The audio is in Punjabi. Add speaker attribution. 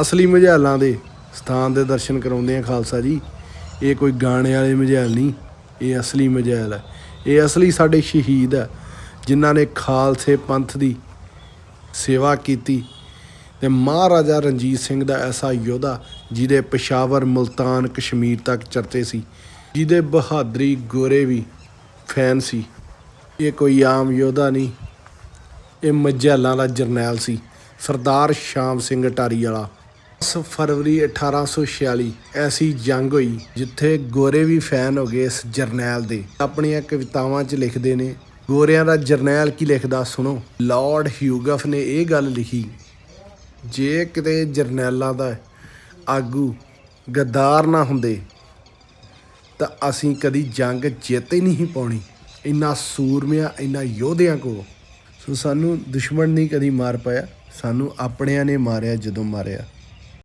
Speaker 1: ਅਸਲੀ ਮਝੈਲਾਂ ਦੇ ਸਥਾਨ ਦੇ ਦਰਸ਼ਨ ਕਰਾਉਂਦੇ ਆ ਖਾਲਸਾ ਜੀ। ਇਹ ਕੋਈ ਗਾਣੇ ਵਾਲੇ ਮਝੈਲ ਨਹੀਂ, ਇਹ ਅਸਲੀ ਮਝੈਲ ਹੈ। ਇਹ ਅਸਲੀ ਸਾਡੇ ਸ਼ਹੀਦ ਹੈ, ਜਿਨ੍ਹਾਂ ਨੇ ਖਾਲਸੇ ਪੰਥ ਦੀ ਸੇਵਾ ਕੀਤੀ ਤੇ ਮਹਾਰਾਜਾ ਰਣਜੀਤ ਸਿੰਘ ਦਾ ਐਸਾ ਯੋਧਾ, ਜਿਹਦੇ ਪਸ਼ਾਵਰ ਮੁਲਤਾਨ ਕਸ਼ਮੀਰ ਤੱਕ ਚਰਚੇ ਸੀ, ਜਿਹਦੇ ਬਹਾਦਰੀ ਗੋਰੇ ਵੀ ਫੈਨ ਸੀ। ਇਹ ਕੋਈ ਆਮ ਯੋਧਾ ਨਹੀਂ, ਇਹ ਮਝੈਲਾਂ ਦਾ ਜਰਨੈਲ ਸੀ, ਸਰਦਾਰ ਸ਼ਾਮ ਸਿੰਘ ਟਾਰੀ ਵਾਲਾ। 10 ਫਰਵਰੀ 1846 ਐਸੀ ਜੰਗ ਹੋਈ, ਜਿੱਥੇ ਗੋਰੇ ਵੀ ਫੈਨ ਹੋ ਗਏ ਇਸ ਜਰਨੈਲ ਦੇ। ਆਪਣੀਆਂ ਕਵਿਤਾਵਾਂ 'ਚ ਲਿਖਦੇ ਨੇ, ਗੋਰਿਆਂ ਦਾ ਜਰਨੈਲ ਕੀ ਲਿਖਦਾ ਸੁਣੋ? ਲਾਰਡ ਹਿਊਗਫ ਨੇ ਇਹ ਗੱਲ ਲਿਖੀ, ਜੇ ਕਿਤੇ ਜਰਨੈਲਾਂ ਦਾ ਆਗੂ ਗੱਦਾਰ ਨਾ ਹੁੰਦੇ, ਤਾਂ ਅਸੀਂ ਕਦੀ ਜੰਗ ਜਿੱਤ ਹੀ ਨਹੀਂ ਪਾਉਣੀ। ਇੰਨਾ ਸੂਰਮਿਆਂ, ਇੰਨਾ ਯੋਧਿਆਂ ਕੋ ਸੋ ਸਾਨੂੰ ਦੁਸ਼ਮਣ ਨਹੀਂ ਕਦੀ ਮਾਰ ਪਾਇਆ, ਸਾਨੂੰ ਆਪਣਿਆਂ ਨੇ ਮਾਰਿਆ ਜਦੋਂ ਮਾਰਿਆ।